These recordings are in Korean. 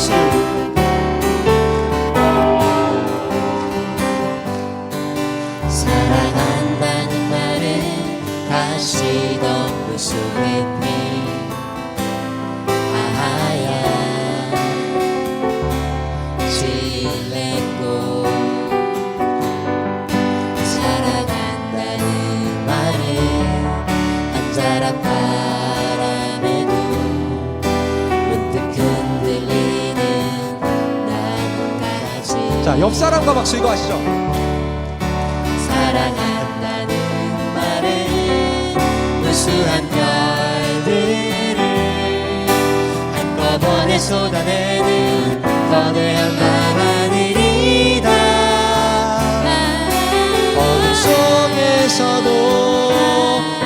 하시오 사랑한다는 말은 다시 덮을 속에 아하야 실내꽃 자, 옆 사람과 박수 이거 아시죠? 사랑한다는 말은 무수한 별들을 한꺼번에 쏟아내는 거대한 밤하늘이다 어둠 속에서도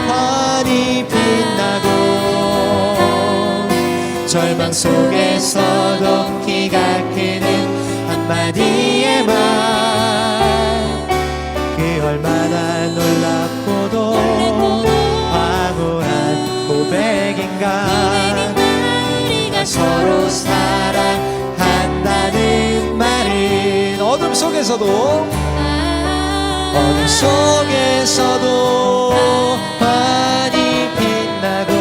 환히 빛나고 절망 속에서도 크는 한마디의 말그 얼마나 놀랍고도 황홀한 고백인가? 우리가 서로 사랑한다는 말은 어둠 속에서도 어느 속에서도 환히 빛나고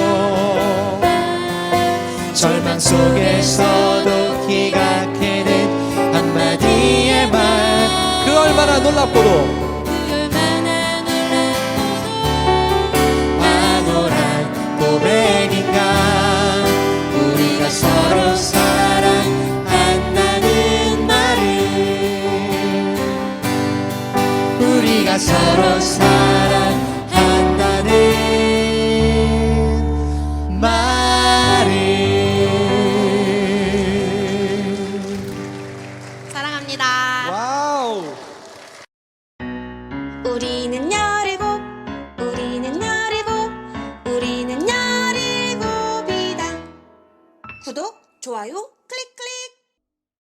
절망 속에서도 키가 놀랍고도 황홀한 고백인가? 우리가 서로 사랑한다는 말은 우리가 서로 사랑한다는 말은 사랑합니다. 와우 우리는 열일곱, 우리는 열일곱, 우리는 열일곱이다. 구독, 좋아요,